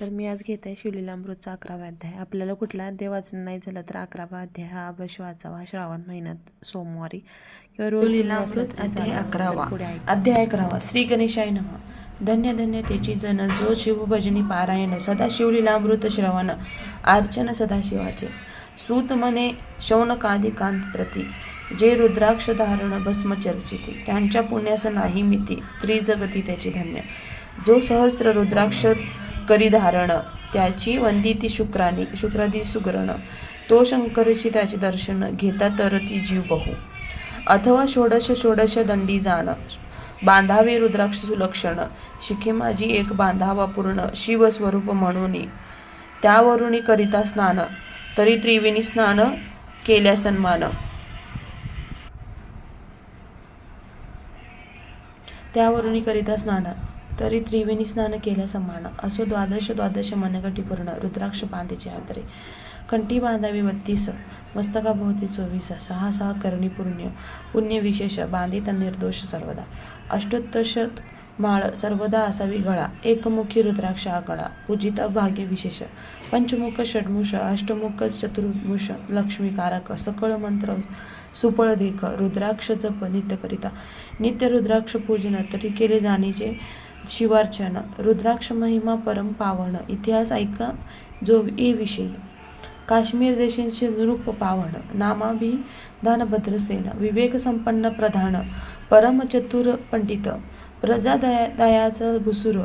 तर मी आज घेत आहे शिवलीलामृतचा अकरावा अध्याय. आपल्याला कुठला अध्याय वाचन नाही झाला तर अकरावा अध्याय हा अवश्य वाचावा. श्रावण महिन्यात सोमवारी किंवा रोज लीलामृत अध्याय. अकरावा. अध्याय अकरावा. श्री गणेशाय नम. धन्य धन्य त्याची जन जो शिवभजनी पारायण सदा शिवलीलामृत श्रवण अर्चन सदाशिवाचे सूत मने शौनकादी कांत प्रती जे रुद्राक्ष धारण भस्म चर्चिते. त्यांच्या पुण्यास नाही मिती त्रिजगती त्याची धन्य. जो सहस्र रुद्राक्ष करी धारण त्याची वंदिती शुक्रानी शुक्रादी सुगरण. तो शंकरची त्याचे दर्शन घेता तर ती जीव बहु. अथवा षोडश षोडश दंडी जाण. बांधावे रुद्राक्ष सुलक्षण. शिखे माझी एक बांधावा पूर्ण. शिवस्वरूप म्हणून. त्यावरुनी करिता स्नान. तरी त्रिवेणी स्नान केल्या सन्मान. त्यावरुनी करिता स्नान. तरी त्रिवेणी स्नान केल्या समान. असो द्वादश द्वादश मनगटी पूर्ण रुद्राक्ष बांधेचे आदरे. कंठी बांधावी बत्तीस मस्तकाभोवती चोवीस सहा सहा करणी पुण्य पुण्य विशेष बांधित निर्दोष सर्वदा. अष्टोत्तशत माळ सर्वदा असावी गळा एकमुखी रुद्राक्ष आगळा पूजिता भाग्य विशेष. पंचमुख षड्मुष अष्टमुख चतुर्मुष लक्ष्मीकारक सकळ मंत्र सुपळ देख रुद्राक्ष जप नित्य करिता. नित्य रुद्राक्ष पूजन तरी केले जाणीचे शिवार्चन रुद्राक्ष महिमा परम पावन इतिहास ऐका जो ए विषयी. काश्मीर देशांचे रूप पावन नामाभिधान भद्रसेन विवेक संपन्न प्रधान परम चतुर पंडित प्रजा दया दयाचं भुसुर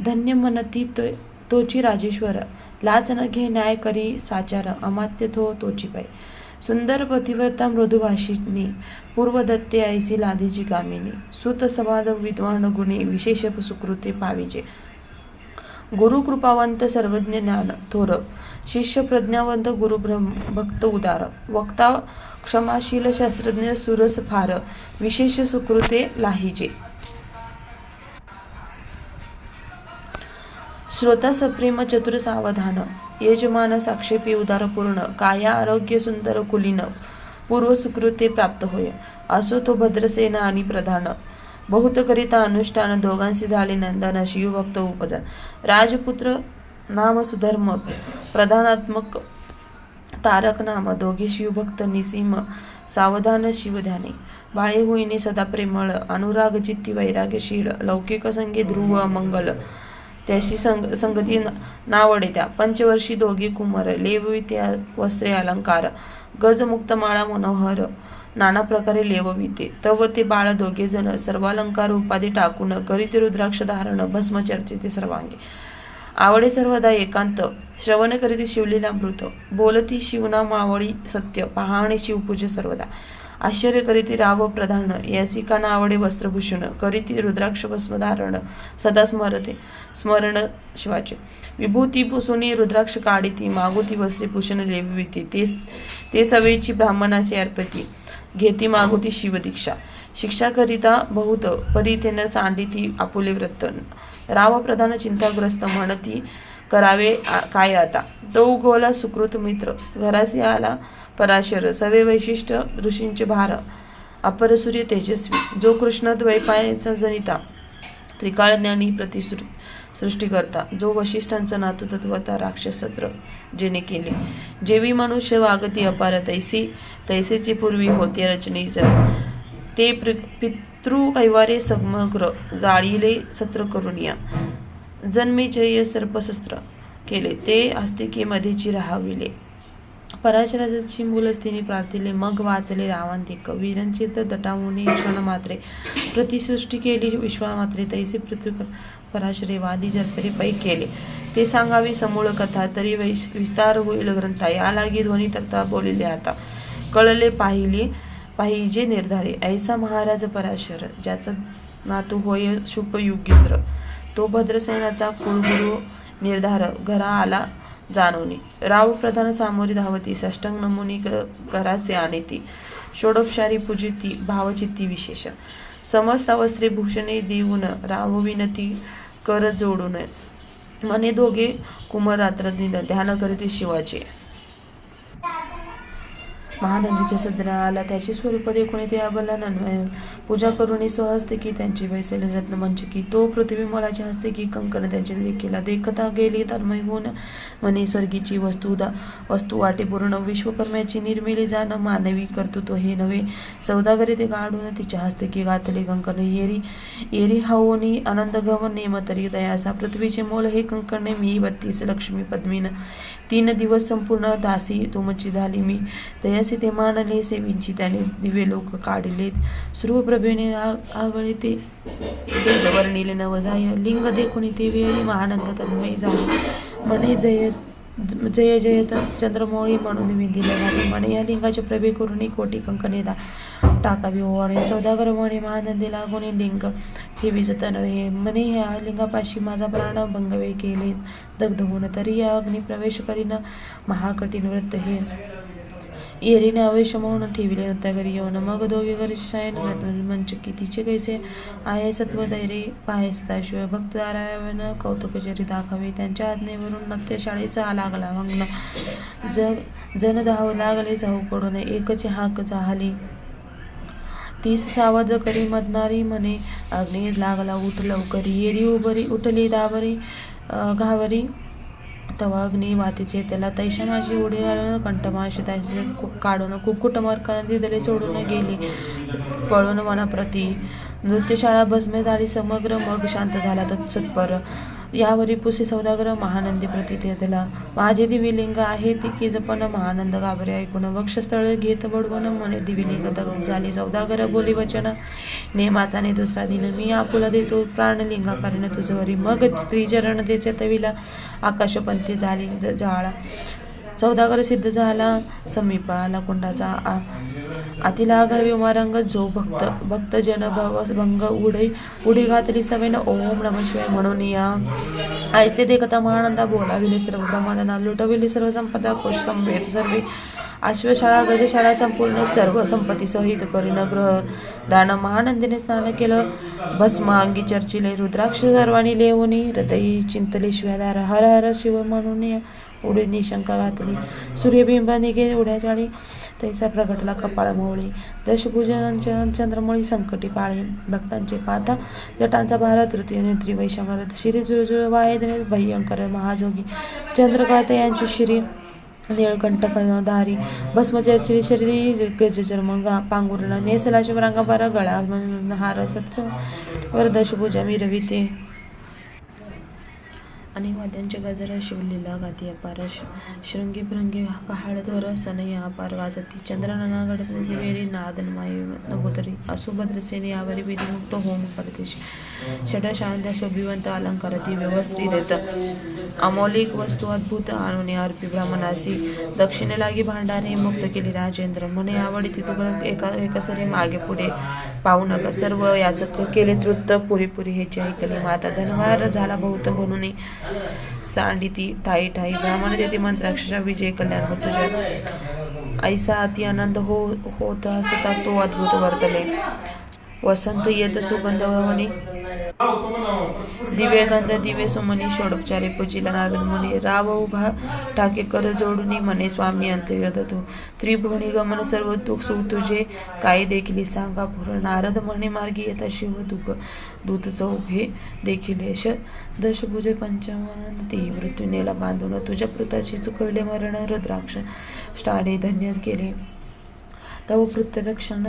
धन्य मनती तो- तोची राजेश्वर लाच न घे न्याय करी साचार अमात्य थो तोची पाय सुंदर पतिव्रता मृदुभाषिणी पूर्वदत्ते ऐसी लादीची कामिनी सुत समाध विद्वान गुणे विशेष सुकृते पाविजे। गुरु कृपावंत सर्वज्ञ ज्ञान थोर शिष्य प्रज्ञावंत गुरु ब्रह्म भक्त उदार वक्ता क्षमाशील शास्त्रज्ञ सुरस फार विशेष सुकृते लाहिजे। श्रोता सप्रेम चतुर सावधान. यजमान साक्षेपी उदारपूर्ण. काया आरोग्य सुंदर कुलीन. पूर्व सुकृते प्राप्त होय. असो तो भद्रसेना आणि प्रधान. बहुत करिता अनुष्ठान दोघांशी झाले नंदन शिवभक्त उपजन राजपुत्र नाम सुधर्म. प्रधानात्मक तारक नाम. दोघे शिवभक्त निसीम सावधान शिवध्याने. बाळे होईने सदा प्रेमळ. अनुराग चित्ती वैराग्यशील. लौकिक संगे ध्रुव मंगल. त्याशी संग संगती न- नावडे पंचवर्षी दोघी कुमार लेवविते वस्त्रे अलंकार गजमुक्त माळा मनोहर नाना प्रकारे लेवविते तव ते बाळ दोघे जण सर्वालंकार उपाधी टाकून करीत रुद्राक्ष धारण भस्म चर्चिते सर्वांगी. आवडे सर्वदा एकांत. श्रवण करीते शिवलेला मृत. बोलती शिवना मावळी सत्य. पहाणे शिवपूजे सर्वदा. आश्चर्य करीती राव प्रधान यासिका नावडे वस्त्रभूषण करीती रुद्राक्ष भस्म धारण सदा स्मरते स्मरण शिवाचे. विभूती पुसुनी रुद्राक्ष काढिती मागुती वस्त्रे भूषण लेविती ते ते सवेची ब्राह्मणासे अर्पती घेती मागुती शिवदीक्षा. शिक्षा करिता बहुत परितेन सांडिती आपुले व्रत राव प्रधान चिंताग्रस्त म्हणती करावे काय आता? तो उगवला सुकृत मित्र. घरासी आला पराशर सवे वैशिष्ट्य ऋषींचे भार अपर सूर्य तेजस्वी जो कृष्ण द्वैपायचा जनिता त्रिकाळ ज्ञानी प्रतिसृ सृष्टी करता जो वशिष्ठांचा नातू तत्वता राक्षसत्र जेने केले जेवी मनुष्य वागती अपार तैसी तैसेची पूर्वी होते रचने ते प्र- पितृ कैवारे समग्र जाळीले सत्र करुनिया. जन्मे जय सर्पशस्त्र केले ते आस्तिकेमध्येची राहाविले. पराशराची मूलस्थिनी प्रार्थिले मग वाचले रावांतिक वीरांचे दटामुने दटामुनी क्षण मात्रे. प्रतिसृष्टी केली विश्वामात्रे. तैसे पृथ्वी पराशरे वादी जरतरे पै केले. ते सांगावी समूळ कथा. तरी विस्तार होईल ग्रंथा. या लागी ध्वनी तक्ता बोलिले आता. कळले पाहिले पाहिजे निर्धारे. ऐसा महाराज पराशर ज्याचा नातू होय शुभ युगेंद्र तो भद्रसेनाचा कुलगुरु निर्धार घरा आला जाणवणे राव प्रधान सामोरी धावती षष्टांग नमुनी क- करासे षोडोपशारी षोडोपचारी पूजिती भावचित्ती विशेष. समस्त वस्त्रे भूषणे देऊन राव विनती कर जोडून. मने दोघे कुमरात्र दिन ध्यान करीत शिवाचे. महानंदीच्या सदरा आला त्याची स्वरूप देखून ते आबला पूजा करून स्वहस्ते की त्यांची वैसले रत्न की तो पृथ्वी मोलाच्या हस्ते की कंकण त्यांच्या देखील देखता गेली. तन्मय होऊन म्हणे स्वर्गीची वस्तू वस्तू वाटे पूर्ण विश्वकर्म्याची निर्मिली जाणं मानवी कर्तृत्व हे नव्हे. सौदागरी ते काढून तिच्या हस्ते की गातले कंकण येरी येरी हावोनी आनंद घवन नेम तरी दयासा पृथ्वीचे मोल हे कंकण मी बत्तीस लक्ष्मी पद्मीन. तीन दिवस संपूर्ण दासी तुमची झाली मी. जसे ते मानले सेवींची त्याने दिवे लोक काढलेत. सर्वप्रभेने आ- आगळे ते ते वर्णिले नवजाय लिंग देखून ते वेळी महानंद तन्मय झाले म्हणे जय जय जयत चंद्रमोळी म्हणून विंदिले जाते. म्हणे या लिंगाचे प्रभे करून कोटी कंकणे दा टाकावी ओवाळे सौदागर म्हणे महानंदी लागून लिंग हे विजतन हे म्हणे ह्या लिंगापाशी माझा प्राण भंगवे केले दग्ध होऊन तरी या अग्नी प्रवेश करीन. महाकठीण व्रत हे येरीने अवश्य म्हणून ठेविले होत्या घरी येऊन. मग दोघे घरी शायन मंच कितीचे कैसे? आहे सत्व दैरे पाहे सदाशिव. भक्त नारायण कौतुक जरी दाखवे त्यांच्या आज्ञेवरून नत्यशाळेचा लागला. मग्न जग जन धाव लागले जाऊ पडून एकच हाक जाहली तीस सावध करी मदनारी म्हणे. अग्नी लागला उठ लवकरी. येरी उबरी उठली दाबरी घावरी. तवा अग्नी वातीचे त्याला तैशा माझी उडी घालून कंठमाशी त्याचे कु- काढून कुक्कुट मरकाने दिदरे सोडून गेली. पळून मनाप्रती नृत्यशाळा भस्मे झाली समग्र मग शांत झाला. तत्सत्पर यावरी पुसे सौदागर महानंदी प्रती दिला माझे दिविलिंग आहे ती की जपन महानंद गाभरे ऐकून वक्षस्थळ घेत बडवून म्हणे दिविलिंग दगड झाली सौदागर बोली वचन. नेमाचा ने दुसरा दिलं मी आपुला देतो प्राणलिंगा कारण तुझवरी मग त्रिचरण देचे तविला. आकाशपंथी झाली जाळा सौदागर सिद्ध झाला. समीपा अलाकुंडाचा आ आतिला आघावी उमारंग जो भक्त भक्त जन भव भंग उडी उडी घातली सवेन. ओम नम शिवाय म्हणून या. ऐसे देखता महानंदा बोलाविले सर्व ब्रह्मानंदा लुटविले सर्व संपदा कोश संवेद सर्वे. अश्वशाळा गजशाळा संपूर्ण सर्व संपत्ती सहित करीन ग्रह. दान महानंदीने स्नान केलं. भस्म अंगी चर्चिले रुद्राक्ष सर्वांनी लेवणी हृदयी चिंतले शिवादार हर हर शिव म्हणून उडीनी शंका घातली. सूर्यबिंब निघे उड्या चाळी तैसा प्रगटला कपाळ मोळी दशभुजनांच्या चंद्रमळी संकटी पाळी. भक्तांचे पाता जटांचा भारत तृतीय नेत्री वैशंकर शिरी जुळजुळ वायदने भयंकर महाजोगी. चंद्रकांत यांची श्री निळकंठक धारी भस्मचर्चिरी शरीरी गजचर्म पांघुर्ण नेसला शिवरांगापार गळा हार सत्र वरदशभुजा मिरविते आणि वाद्यांच्या गजरा शिवलीला गाती अपार शृंगी भृंगी काळ धोर सनई अपार वाजती. चंद्रनाना गडती दिवेरी नादन मायू नभोतरी असुभद्रसेने यावरी विधिमुक्त होम करते षड शांत शोभिवंत अलंकारती व्यवस्थित वस्त्रीरेत अमौलिक वस्तू अद्भुत आणून अर्पी ब्राह्मणासी. दक्षिणे लागी भांडारे मुक्त केली राजेंद्र. म्हणे आवडी तिथून एका एकसरी मागे पुढे. पाहू नका. सर्व याचक केले तृप्त पुरेपुरी हे ह्याची ऐकले. माता धनवार झाला बहुत म्हणून सांडिती ठाई ठाई. ब्राह्मण देते मंत्राक्षरा विजय कल्याण हो तुझ्या. ऐसा अति आनंद हो होत असता तो अद्भुत वर्तले वसंत येत सुगंध वनी दिवे सुमनी षोडोपचारे पूजिला नारद मुनी राव उभा टाके कर जोडुनी मने स्वामी अंतर्गत तू. त्रिभुवनी गमन सर्व दुःख सुख तुझे. काही देखील सांगा पुर नारद म्हणे मार्गी येता शिव दुःख. दूत चौघे देखील यश. दशभुज पंचमन ती मृत्यू नेला बांधून. तुझ्या पृताची चुकवले मरण रुद्राक्ष स्टाडे धन्य केले. तव पृथरक्षण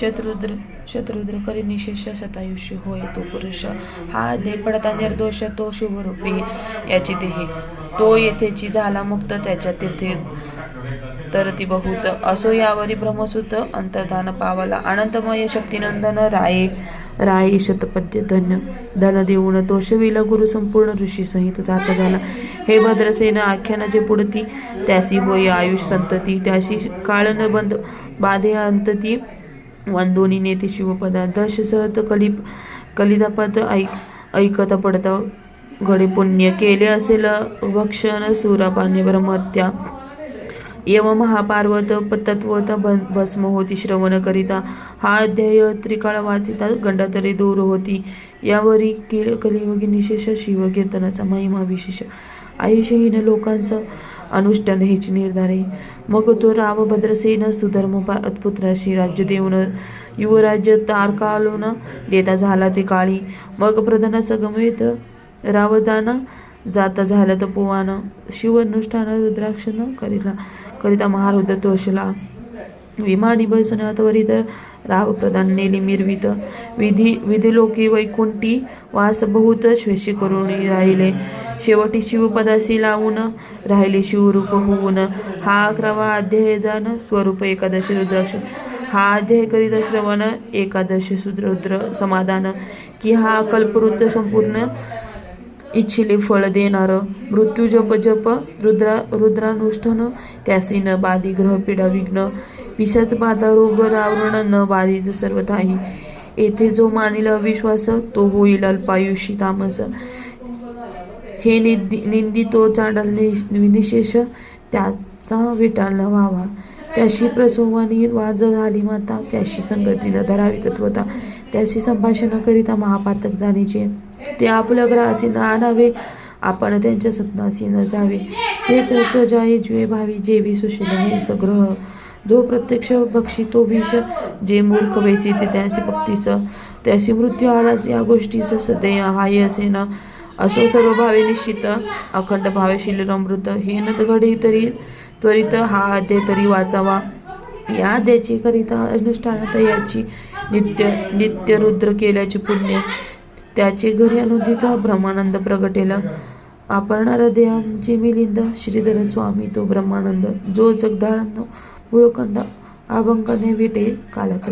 शत्रुद्र शत्रुद्र करी निशेष शतायुष्य होय तो पुरुष हा दे पडता निर्दोष तो शुभरूपी याची देही. तो येथेची झाला मुक्त त्याच्या तीर्थे तर ती बहुत. असो यावरी ब्रह्मसूत अंतर्धान पावला अनंतमय शक्तिनंदन राये राय शतपद्य धन्य धन देऊन तो गुरु संपूर्ण ऋषी सहित जात झाला. हे भद्रसेन आख्यान जे पुढती त्यासी होय आयुष संतती त्याशी काळ न बंद बाधे अंतती वंदोनी नेते शिवपदा दश सहत कलिप कलिदापद ऐक ऐकत पडत. घडे पुण्य केले असेल भक्षण सुरापाने ब्रह्मत्या. यव महापार्वत तत्वत भस्म होती श्रवण करिता. हा अध्याय त्रिकाळ वाचिता गंडातरी दूर होती. यावरी किल कलियुगी निशेष शिवकीर्तनाचा महिमा विशेष. आयुष्यहीन लोकांचं अनुष्ठान हेच निर्धारे मग तो रामभद्रसेन सुधर्म पुत्राशी राज्य देऊन युवराज्य तारकालोन देता झाला ते काळी. मग प्रधाना सगमेत रावदाना जाता झाला तपोवान शिवनुष्ठान रुद्राक्षनं करिला करिता महारुद्र तोषला विमानी बसून त्वरित राव प्रधान नेली मिरवित. विधी विधिलोकी वैकुंठी वास बहुत श्वेशी करून राहिले. शेवटी शिवपदाशी लावून राहिले शिवरूप होऊन. हा अकरावा अध्याय जाण स्वरूप एकादशी रुद्राक्ष. हा अध्याय करीत श्रवण एकादशी रुद्र समाधान. की हा कल्पवृत्त संपूर्ण इच्छिले फळ देणार. मृत्यू जप जप रुद्रा रुद्रानुष्ठान. त्यासी न बाधी ग्रहपीडा विघ्न. पिशाच बाधा रोग रावरण न बाधीच सर्वथाही. येथे जो मानिल अविश्वास तो होईल अल्पायुषी तामस. हे निंदी निंदितोचा चांडल नि- निशेष त्याचा विटाळला व्हावा. त्याशी प्रसोवानी वाज झाली माता त्याशी संगतीनं धरावी तत्वता त्याशी संभाषण करिता महापातक जाणीचे ते आपल्या ग्रासी न आणावे आपण त्यांच्या सत्नासी न जावे. ते तत्वजाये जुवे भावी जेवी सुशील हे सग्रह. जो प्रत्यक्ष बक्षी तो विष जे मूर्ख वैसी ते त्याशी भक्तीचं त्याशी मृत्यू आला या गोष्टीच सदैव हाय असे ना असो सर्व भावे निश्चित अखंड भावे अमृत हे न घडी तरी त्वरित हा अध्याय तरी वाचावा. या अध्यायाची करिता अनुष्ठानात याची नित्य नित्य रुद्र केल्याचे पुण्य त्याचे घरी अनुदित ब्रह्मानंद प्रगटेला. अपरणार देहांचे मिलिंद श्रीधर स्वामी तो ब्रह्मानंद जो जगदाळांनो मुळखंड अभंगने विटे कालात